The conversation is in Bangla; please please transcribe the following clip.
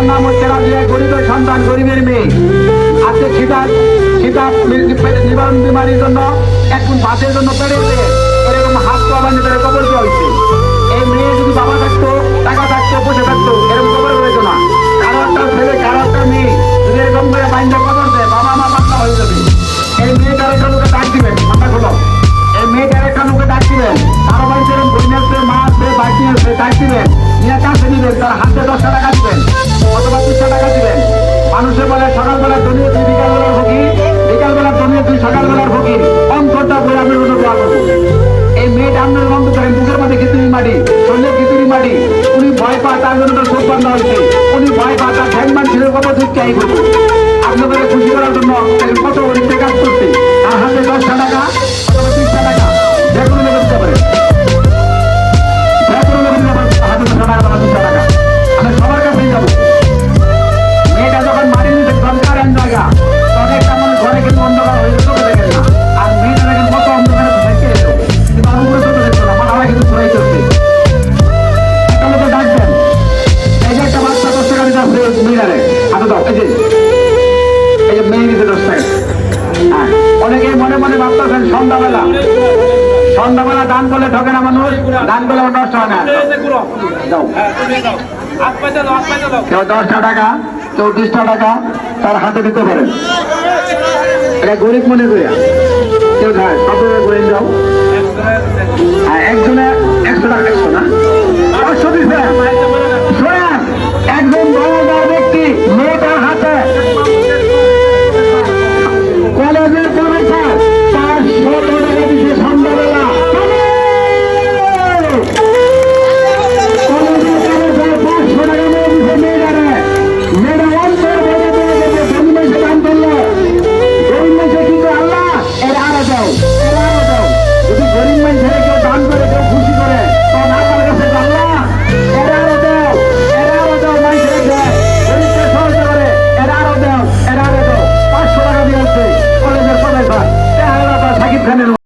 মেয়েটার নাম হচ্ছে রাজিয়া গরিবের সন্তান গরিবের মেয়ে। আজকে শীতা শীতা নিবারণ বিমারির জন্য এখন বাসের জন্য পেরেছে। এরকম হাত পা বানিয়ে তাদের কবর দেওয়া হয়েছে। এই মেয়ে যদি বাবা থাকতো, টাকা থাকতো বসে থাকতো, এরকম কবর হয়েছে না। কারও একটা ছেলে কারও একটা মেয়ে যদি এরকম করে বাইন্দা কবর দেয়, বাবা মা পাতলা হয়ে যাবে। এই মেয়েটার একটা লোকে ডাক দিবেন, মাথা খোলো এই মেয়েটার একটা লোকে ডাক দিবেন কারও বাড়িতে এরকম বই আসবে, মা আসবে বাইক নিয়ে আসবে, ডাক দিবেন, নিয়ে কাছে দিবেন তার হাতে দশটা টাকা দিবেন। অথবা তিনশো টাকা দিবেন। মানুষের বলে সকালবেলা দলীয় তুই বিকালবেলার ভোগী বিকালবেলা দলীয় তুই সকালবেলার ভোগী অন্তরটা বই আমি মনে দোয়া করব। এই মেয়েটা আপনার বন্ধ করেন, বুকের মধ্যে খিচুড়ি মাটি, শরীরে খিচুড়ি মাটি। উনি ভয় পা তার জন্য তার চোখ বন্ধ হয়েছে। উনি ভয় পা তার ঠ্যাংমান ছিল কত দুধ চাই করব। আপনাদের খুশি করার জন্য কত গরিবকে কাজ করছে। তার হাতে দশটা টাকা এই যে মেয়ে দিতে দশ টাকা হ্যাঁ অনেকে মনে মনে ভাবতেছেন, সন্ধ্যাবেলা। সন্ধ্যাবেলা দান করলে ঠকে না মানুষ, দান করলে নষ্ট হয় না কেউ দশটা টাকা বিশটা টাকা তার হাতে দিতে পারেন এটা গরিব মনে করে কেউ খায়, সব করে যাও। একজনে একশো টাকা, একশো না?